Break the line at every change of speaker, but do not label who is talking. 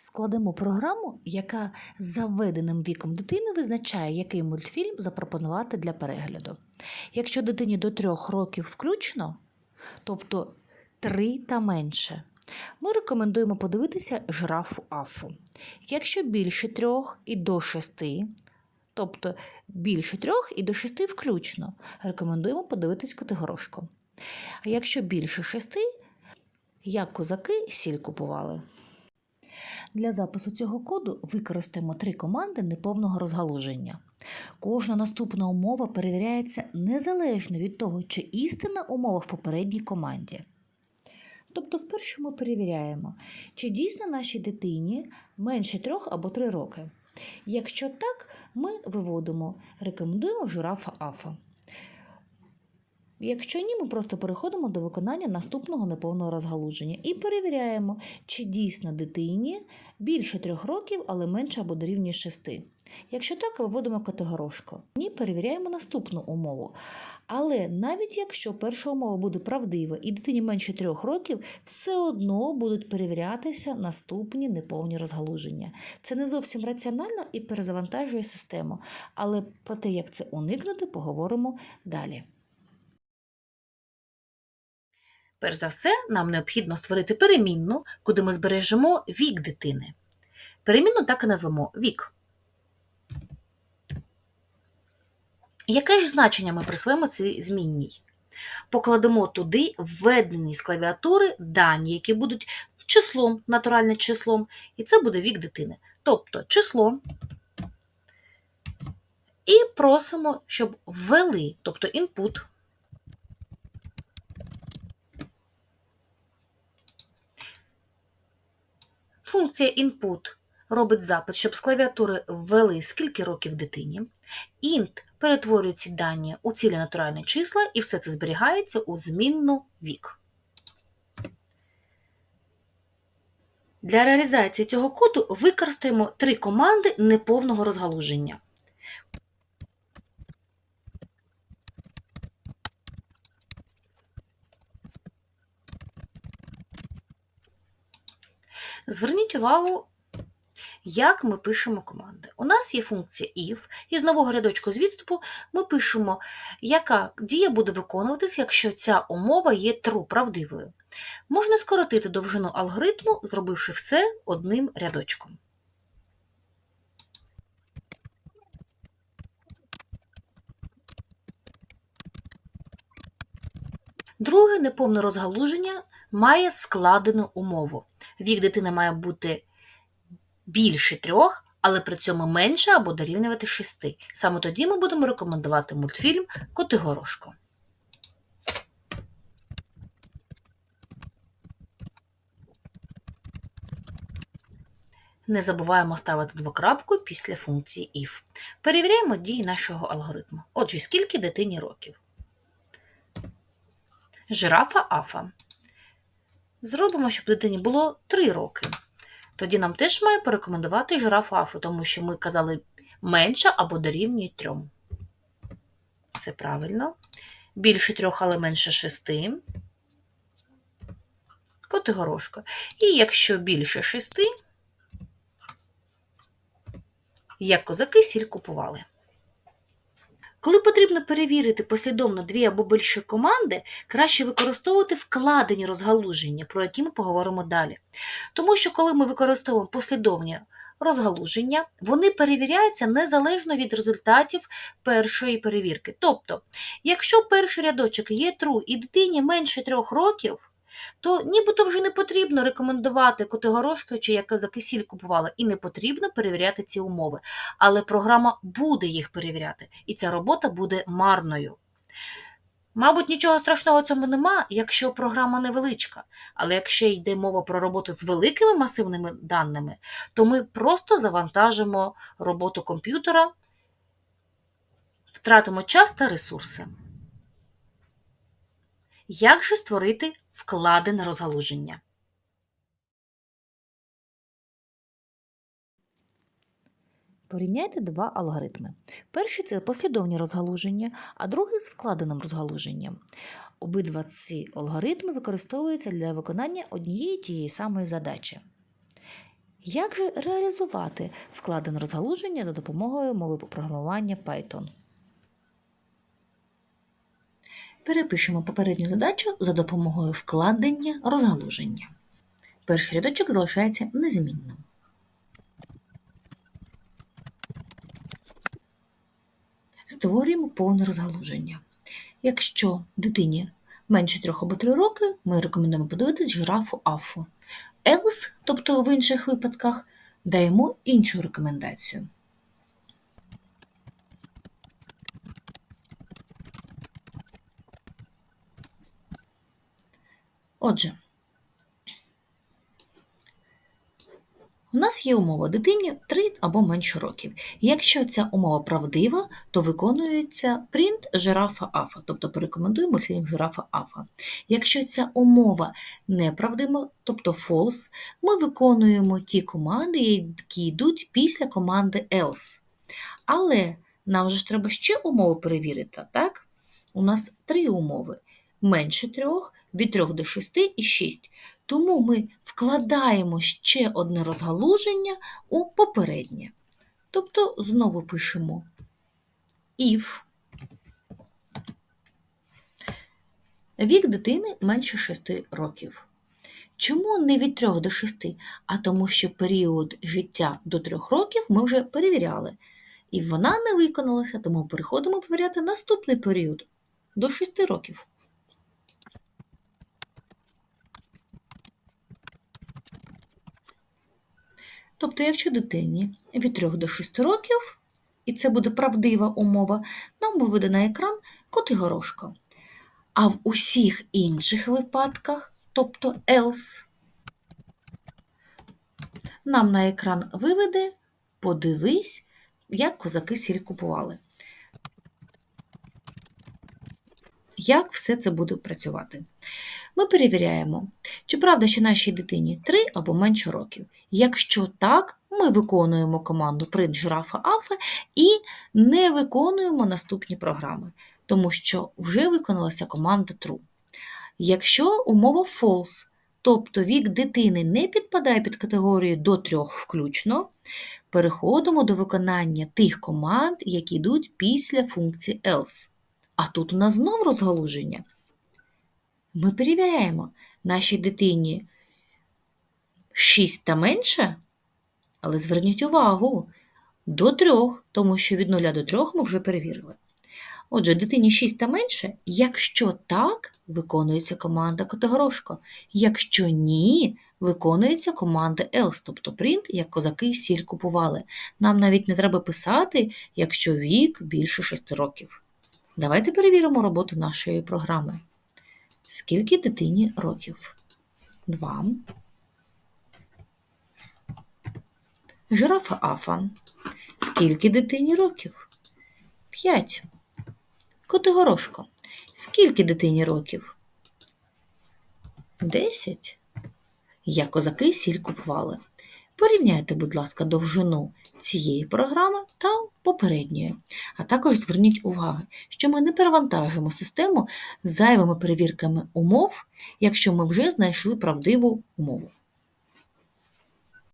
Складемо програму, яка за введеним віком дитини визначає, який мультфільм запропонувати для перегляду. Якщо дитині до 3 років включно, тобто 3 та менше, ми рекомендуємо подивитися жирафу Афу. Якщо більше 3 і до 6, тобто більше 3 і до 6 включно, рекомендуємо подивитись Котигорошко. А якщо більше 6, як козаки сіль купували. Для запису цього коду використаємо три команди неповного розгалуження. Кожна наступна умова перевіряється незалежно від того, чи істинна умова в попередній команді. Тобто спершу ми перевіряємо, чи дійсно нашій дитині менше 3 або 3 роки. Якщо так, ми виводимо рекомендуємо жирафа Афа. Якщо ні, ми просто переходимо до виконання наступного неповного розгалуження і перевіряємо, чи дійсно дитині більше 3 років, але менше або дорівнює 6. Якщо так, виводимо категорошку. Ні, перевіряємо наступну умову. Але навіть якщо перша умова буде правдива і дитині менше 3 років, все одно будуть перевірятися наступні неповні розгалуження. Це не зовсім раціонально і перезавантажує систему. Але про те, як це уникнути, поговоримо далі. Перш за все, нам необхідно створити перемінну, куди ми збережемо вік дитини. Перемінну так і назвемо вік. Яке ж значення ми присвоїмо цій змінній? Покладемо туди введені з клавіатури дані, які будуть числом, натуральним числом, і це буде вік дитини. Тобто число. І просимо, щоб ввели, тобто input, Функція input робить запит, щоб з клавіатури ввели скільки років дитині. Int перетворює ці дані у цілі натуральні числа, і все це зберігається у змінну вік. Для реалізації цього коду використаємо три команди неповного розгалуження. Зверніть увагу, як ми пишемо команди. У нас є функція if, і з нового рядочку з відступу ми пишемо, яка дія буде виконуватися, якщо ця умова є true, правдивою. Можна скоротити довжину алгоритму, зробивши все одним рядочком. Друге неповне розгалуження має складену умову. Вік дитини має бути більше трьох, але при цьому менше або дорівнювати шести. Саме тоді ми будемо рекомендувати мультфільм Котигорошко. Не забуваємо ставити двокрапку після функції if. Перевіряємо дії нашого алгоритму. Отже, скільки дитині років? Жирафа Афа. Зробимо, щоб дитині було 3 роки. Тоді нам теж має порекомендувати жирафу Афу, тому що ми казали менше або дорівнює 3. Все правильно. Більше 3, але менше 6. Котигорошка. І якщо більше 6, як козаки сіль купували. Коли потрібно перевірити послідовно дві або більше команди, краще використовувати вкладені розгалуження, про які ми поговоримо далі. Тому що, коли ми використовуємо послідовні розгалуження, вони перевіряються незалежно від результатів першої перевірки. Тобто, якщо перший рядочок є true і дитині менше трьох років, то нібито вже не потрібно рекомендувати котигорошки чи як кисіль купувала, і не потрібно перевіряти ці умови. Але програма буде їх перевіряти, і ця робота буде марною. Мабуть, нічого страшного в цьому нема, якщо програма невеличка. Але якщо йде мова про роботу з великими масивними даними, то ми просто завантажимо роботу комп'ютера, втратимо час та ресурси. Як же створити вкладене розгалуження? Порівняйте два алгоритми. Перший це послідовні розгалуження, а другий з вкладеним розгалуженням. Обидва ці алгоритми використовуються для виконання однієї тієї самої задачі. Як же реалізувати вкладене розгалуження за допомогою мови програмування Python? Перепишемо попередню задачу за допомогою вкладення розгалуження. Перший рядочок залишається незмінним. Створюємо повне розгалуження. Якщо дитині менше 3 або 3 роки, ми рекомендуємо подивитись жирафу Афу. Else, тобто в інших випадках, даємо іншу рекомендацію. Отже, у нас є умова дитині 3 або менше років. Якщо ця умова правдива, то виконується принт жирафа Афа, тобто порекомендуємо мультфільм жирафа Афа. Якщо ця умова неправдива, тобто false, ми виконуємо ті команди, які йдуть після команди else. Але нам же ж треба ще умови перевірити, так? У нас три умови: менше трьох, від 3 до 6 і 6. Тому ми вкладаємо ще одне розгалуження у попереднє. Тобто знову пишемо if вік дитини менше 6 років. Чому не від 3 до 6? А тому, що період життя до 3 років ми вже перевіряли. І вона не виконалася, тому переходимо перевіряти наступний період до 6 років. Тобто, якщо дитині від 3 до 6 років, і це буде правдива умова, нам виведе на екран кот і горошко. А в усіх інших випадках, тобто else, нам на екран виведе, подивись, як козаки сіль купували. Як все це буде працювати? Ми перевіряємо, чи правда, що нашій дитині 3 або менше років. Якщо так, ми виконуємо команду print жирафа Афа і не виконуємо наступні програми, тому що вже виконалася команда true. Якщо умова false, тобто вік дитини не підпадає під категорію до 3 включно, переходимо до виконання тих команд, які йдуть після функції else. А тут у нас знов розгалуження. Ми перевіряємо, нашій дитині 6 та менше, але зверніть увагу, до 3, тому що від 0 до 3 ми вже перевірили. Отже, дитині 6 та менше, якщо так, виконується команда Котогорошко. Якщо ні, виконується команда else, тобто print, як козаки сіль купували. Нам навіть не треба писати, якщо вік більше 6 років. Давайте перевіримо роботу нашої програми. Скільки дитині років? Два. Жирафа Афа. Скільки дитині років? П'ять. Котигорошко. Скільки дитині років? Десять. Як козаки сіль купували. Порівняйте, будь ласка, довжину цієї програми та попередньої. А також зверніть увагу, що ми не перевантажимо систему зайвими перевірками умов, якщо ми вже знайшли правдиву умову.